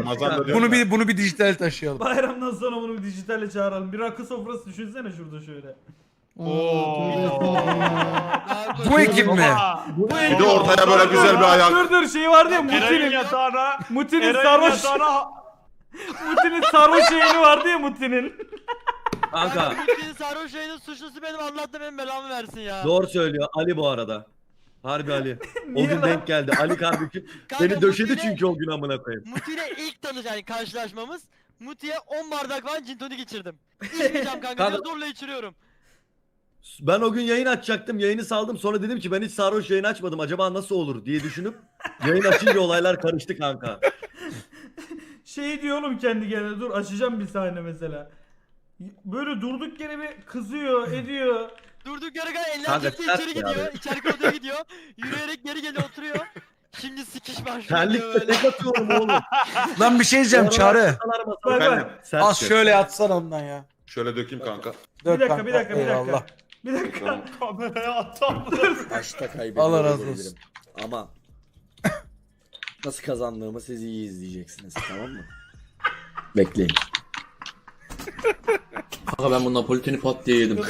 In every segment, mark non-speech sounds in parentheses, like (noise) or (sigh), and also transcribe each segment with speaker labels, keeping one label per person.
Speaker 1: Ramazan'da diyorum
Speaker 2: Bunu
Speaker 1: ben.
Speaker 2: bir bunu bir dijital taşıyalım.
Speaker 3: Bayramdan sonra bunu bir dijitalle çağıralım. Bir rakı sofrası düşünsene şurada şöyle. (laughs)
Speaker 2: Bu ekip mi?
Speaker 1: Bir de ortaya böyle güzel bir ayak.
Speaker 3: Dur dur şey vardı ya
Speaker 4: Eray'ın
Speaker 3: Muti'nin.
Speaker 4: yatağına
Speaker 3: Muti'nin
Speaker 4: Eray'ın
Speaker 3: sarhoş.
Speaker 4: yatağına (laughs)
Speaker 3: Muti'nin sarhoş yayını vardı ya Muti'nin.
Speaker 5: Kanka
Speaker 6: Mutlu'nun sarhoş yayının suçlusu benim anlattı benim belamı versin ya.
Speaker 5: doğru söylüyor Ali bu arada. Harbi Ali. (laughs) O
Speaker 3: Niye
Speaker 5: gün
Speaker 3: lan?
Speaker 5: denk geldi. Ali kardeşim (laughs)
Speaker 6: Kanka,
Speaker 5: beni döşedi
Speaker 6: Muti'yle-
Speaker 5: çünkü o gün amına koyayım.
Speaker 6: Muti'yle ilk tanış yani karşılaşmamız. Muti'ye 10 bardak falan gin tonic içirdim. (laughs) İçmeyeceğim kanka,
Speaker 5: Kanka-
Speaker 6: diyor, zorla içiriyorum.
Speaker 5: Ben o gün yayın açacaktım. Yayını saldım. Sonra dedim ki ben hiç sarhoş yayın açmadım. Acaba nasıl olur diye düşünüp yayın açınca olaylar karıştı kanka.
Speaker 3: Şey diyor oğlum kendi kendine dur açacağım bir sahne mesela. Böyle durduk yere bir kızıyor ediyor.
Speaker 6: Durduk yere kadar eller
Speaker 5: Kanka,
Speaker 6: gitti içeri
Speaker 5: ya
Speaker 6: gidiyor.
Speaker 5: abi.
Speaker 6: içeri odaya gidiyor. Yürüyerek geri geliyor oturuyor. Şimdi sikiş başlıyor
Speaker 5: Terlikle
Speaker 6: böyle.
Speaker 5: tek atıyorum oğlum.
Speaker 2: Lan bir şey diyeceğim Çağrı.
Speaker 3: Bak
Speaker 1: Efendim?
Speaker 3: bak.
Speaker 5: Sert
Speaker 2: Az şöyle atsana ondan ya.
Speaker 1: Şöyle dökeyim kanka.
Speaker 2: Dök
Speaker 3: Bir dakika
Speaker 2: kanka,
Speaker 3: bir dakika bir
Speaker 2: eyvallah.
Speaker 3: dakika. Bir dakika.
Speaker 4: kameraya atam. (laughs)
Speaker 7: Başta kaybediyor
Speaker 2: Allah razı olsun.
Speaker 7: Ama nasıl kazandığımı siz iyi izleyeceksiniz tamam mı? Bekleyin.
Speaker 8: Kanka ben bu Napolitani pat diye yedim.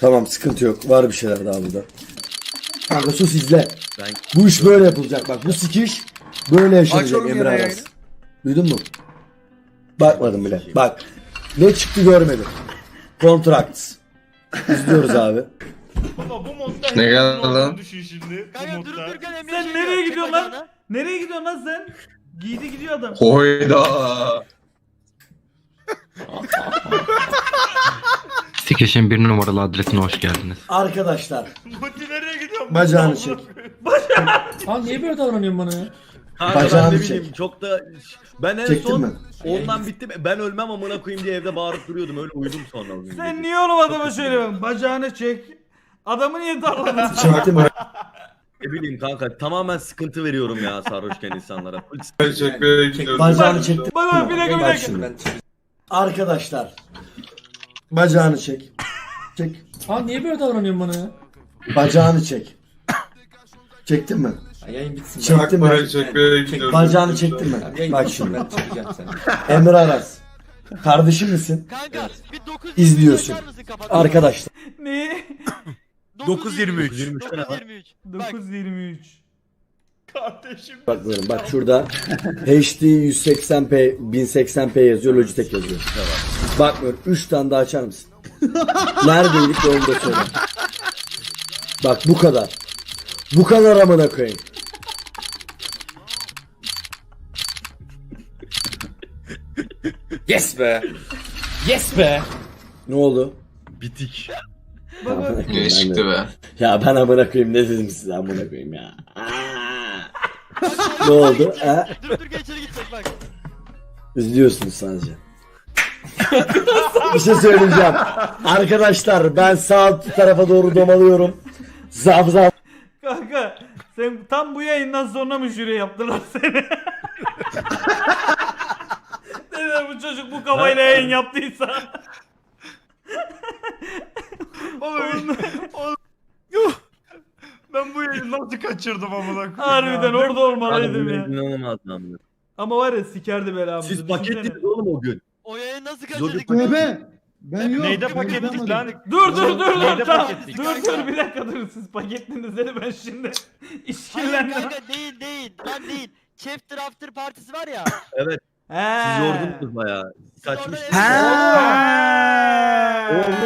Speaker 7: Tamam sıkıntı yok. Var bir şeyler daha burada. Kanka sus izle.
Speaker 5: Ben-
Speaker 7: Bu iş böyle yapılacak bak. Bu sikiş böyle yaşanacak Emre Aras. Duydun mu? Bakmadım bile. Bak. Ne çıktı görmedim. Contracts. İzliyoruz abi.
Speaker 4: Baba bu modda
Speaker 8: Ne geldi lan?
Speaker 4: Düşün şimdi. Bu
Speaker 6: Kanka
Speaker 4: modda.
Speaker 6: durup dururken Emre
Speaker 3: Sen
Speaker 6: şey
Speaker 3: nereye gidiyorsun lan? Nereye gidiyorsun lan sen? Giydi gidiyor adam.
Speaker 8: Hoyda. (laughs)
Speaker 9: Sikiş'in bir numaralı adresine hoş geldiniz.
Speaker 7: Arkadaşlar.
Speaker 4: Muti nereye gidiyorsun?
Speaker 7: Bacağını çek.
Speaker 8: Abi niye böyle davranıyorsun bana ya?
Speaker 5: Kanka ben
Speaker 7: Bacağını
Speaker 5: ne
Speaker 7: çek.
Speaker 5: bileyim çok da ben en
Speaker 7: Çektin
Speaker 5: son
Speaker 7: mi?
Speaker 5: ondan bitti. Ben ölmem amına koyayım diye evde bağırıp duruyordum. Öyle uyudum sonra o gün.
Speaker 3: Sen niye oğlum adama bak bacağını çek. Adamı niye darladın?
Speaker 7: Çektim mi? (laughs)
Speaker 5: Ne bileyim kanka tamamen sıkıntı veriyorum ya sarhoşken insanlara. Full
Speaker 7: Bacağını çektim.
Speaker 3: Bak bak bir dakika bir
Speaker 7: Bak
Speaker 3: dakika.
Speaker 7: şimdi. Arkadaşlar. Bacağını çek. Çek.
Speaker 8: Abi niye böyle davranıyorsun bana ya?
Speaker 7: Bacağını çek. Çektin mi?
Speaker 8: Yayın bitsin.
Speaker 7: Çektin mi? Bacağını çektin mi? Bak şimdi. Emre Aras. Kardeşim misin?
Speaker 6: Kanka bir 9
Speaker 7: İzliyorsun. Arkadaşlar.
Speaker 3: Neyi?
Speaker 2: 9.23.
Speaker 5: 23 ne var?
Speaker 6: 9.23. Bak
Speaker 3: 9.23.
Speaker 4: Kardeşim.
Speaker 7: Bak bak şurada HD 180p 1080p yazıyor Logitech yazıyor. Bak böyle 3 tane daha açar mısın? (laughs) Neredeydik de onu da söyle. Bak bu kadar. Bu kadar amına koyayım.
Speaker 8: Yes be. Yes be.
Speaker 7: Ne oldu?
Speaker 5: Bitik.
Speaker 7: Amına koyayım,
Speaker 8: Ne
Speaker 7: ben
Speaker 8: çıktı
Speaker 7: de-
Speaker 8: be?
Speaker 7: Ya ben amına koyayım ne dedim size amına koyayım ya. Ne oldu? Ha?
Speaker 6: Dur dur içeri gidecek bak.
Speaker 7: İzliyorsunuz sadece. (laughs) bir şey söyleyeceğim. Arkadaşlar ben sağ tarafa doğru domalıyorum. Zaf zaf.
Speaker 3: Kanka sen tam bu yayından sonra mı jüri yaptılar seni? (laughs) Dediler bu çocuk bu kafayla yayın yaptıysa. (laughs)
Speaker 4: Baba ben bu yayını nasıl kaçırdım amına koyayım
Speaker 3: Harbiden
Speaker 4: ya?
Speaker 3: orada olmalıydım ya.
Speaker 5: inanılmaz lan.
Speaker 3: Ama var ya sikerdi belamızı.
Speaker 5: Siz
Speaker 3: düşünsene.
Speaker 5: pakettiniz oğlum o gün.
Speaker 6: Yayını nasıl kaçırdık?
Speaker 5: paket-
Speaker 10: Ben yok.
Speaker 4: Neyde
Speaker 10: ben
Speaker 4: paketlik lan?
Speaker 3: Dur dur dur dur
Speaker 4: Neyde
Speaker 3: tamam.
Speaker 4: paketlik?
Speaker 3: Dur dur bir dakika dur siz paketliniz dedi ben şimdi (laughs)
Speaker 6: Hayır
Speaker 3: işkillendim.
Speaker 6: kanka değil değil. Lan değil. Chapter After partisi var ya.
Speaker 5: Evet
Speaker 3: He.
Speaker 5: siz yordunuz bayağı. Kaçmış.
Speaker 6: Siz orada-
Speaker 3: Ha.
Speaker 5: Oğlum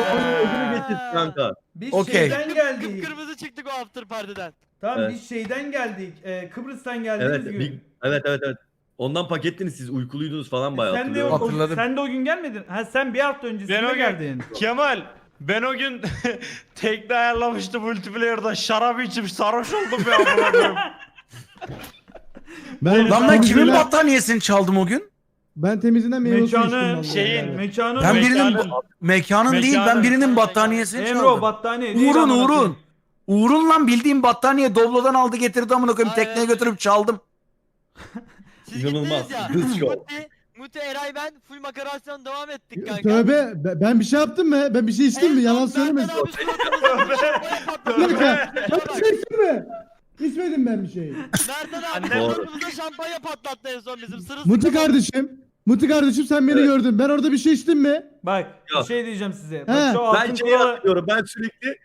Speaker 5: ödülü getir kanka.
Speaker 3: Biz
Speaker 2: Okey.
Speaker 3: şeyden geldik.
Speaker 6: Kıpkırmızı çıktık o After partiden.
Speaker 3: Tamam
Speaker 5: Evet.
Speaker 3: biz şeyden geldik. Ee, Kıbrıs'tan geldiğimiz
Speaker 5: Evet,
Speaker 3: gün.
Speaker 5: bir- evet evet evet. Ondan pakettiniz siz uykuluydunuz falan bayağı
Speaker 3: sen de, o,
Speaker 5: hatırlıyorum.
Speaker 2: Hatırladım.
Speaker 3: sen de o gün gelmedin. Ha sen bir hafta öncesinde
Speaker 4: Ben o gün-
Speaker 3: geldin.
Speaker 4: Kemal ben o gün (laughs) tekne ayarlamıştım multiplayer'da şarap içip sarhoş oldum ya amına koyayım.
Speaker 10: Ben,
Speaker 2: Lan ben kimin
Speaker 10: temizliğinden-
Speaker 2: battaniyesini çaldım o gün?
Speaker 10: Ben temizinden meyve suyu içtim vallahi.
Speaker 4: şeyin-
Speaker 10: Yani.
Speaker 3: mekanın
Speaker 2: Ben birinin
Speaker 4: Mekanın-
Speaker 2: mekanın değil ben birinin battaniyesini
Speaker 3: Emre o
Speaker 2: çaldım.
Speaker 3: battaniye değil
Speaker 2: Uğur'un
Speaker 3: amına
Speaker 2: Uğur'un. Uğur'un lan bildiğim battaniye Doblo'dan aldı getirdi amına koyayım tekneye götürüp çaldım. (laughs)
Speaker 6: Siz
Speaker 5: İnanılmaz.
Speaker 6: gittiniz ya.
Speaker 5: Hız şov.
Speaker 6: Muti, Muti Eray ben full makarasyon devam ettik kanka.
Speaker 10: Tövbe be- ben bir şey yaptım mı? Ben bir şey içtim mi? Yalan söyleme.
Speaker 6: patladı.
Speaker 10: Bir dakika. Ben bir şey içtim mi? İçmedim ben bir şey.
Speaker 6: Mertan abi
Speaker 4: Annem-
Speaker 6: şampanya patlattı en son bizim sırılsıklam.
Speaker 10: Muti kardeşim. Muti kardeşim sen beni gördün. Ben orada bir şey içtim mi?
Speaker 3: Bak
Speaker 5: Yok.
Speaker 3: bir şey diyeceğim size.
Speaker 10: He,
Speaker 3: Bak şu altın
Speaker 5: Ben
Speaker 3: kuralı
Speaker 5: hatırlıyorum. Ben sürekli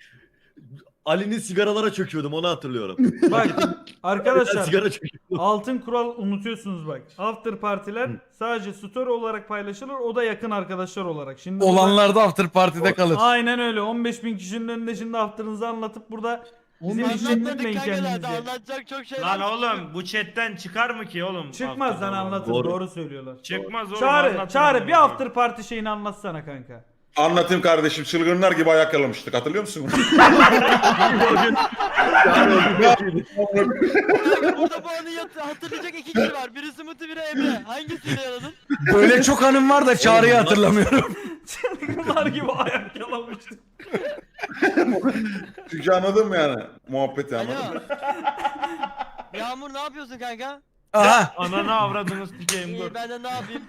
Speaker 5: Ali'nin sigaralara çöküyordum onu hatırlıyorum. (laughs)
Speaker 3: bak
Speaker 5: Ben
Speaker 3: arkadaşlar
Speaker 5: sigara çöküyordum.
Speaker 3: altın kural unutuyorsunuz bak. After partiler sadece story olarak paylaşılır o da yakın arkadaşlar olarak. Şimdi burada-
Speaker 2: Olanlar da after party'de kalır.
Speaker 3: Aynen öyle 15 bin kişinin önünde şimdi after'ınızı anlatıp burada bizim
Speaker 6: Anlatmadık kanka
Speaker 3: kendinizi.
Speaker 6: anlatacak çok şey
Speaker 4: Lan oğlum bu chatten çıkar mı ki oğlum?
Speaker 3: Çıkmaz lan anlatın doğru,
Speaker 5: Doğru.
Speaker 3: söylüyorlar.
Speaker 4: Çıkmaz oğlum.
Speaker 3: Çağrı,
Speaker 4: anlatın
Speaker 3: Çağrı
Speaker 4: amına
Speaker 3: bir
Speaker 4: koyayım.
Speaker 3: after party şeyini anlatsana kanka.
Speaker 1: Anlatayım kardeşim çılgınlar gibi ayak yalamıştık hatırlıyor musun?
Speaker 6: Burada bu anı yat- hatırlayacak iki kişi var. Birisi Muti biri Emre. Hangisiyle yaladın?
Speaker 2: Böyle çok anım var da çağrıyı hatırlamıyorum.
Speaker 3: Bunlar gibi ayak yalamıştık. (laughs)
Speaker 1: Çünkü anladın mı yani? Muhabbeti anladın mı?
Speaker 6: Alo. Yağmur ne yapıyorsun kanka?
Speaker 2: Aha.
Speaker 4: Ananı avradınız dikeyim dur.
Speaker 6: İyi ben de ne yapayım?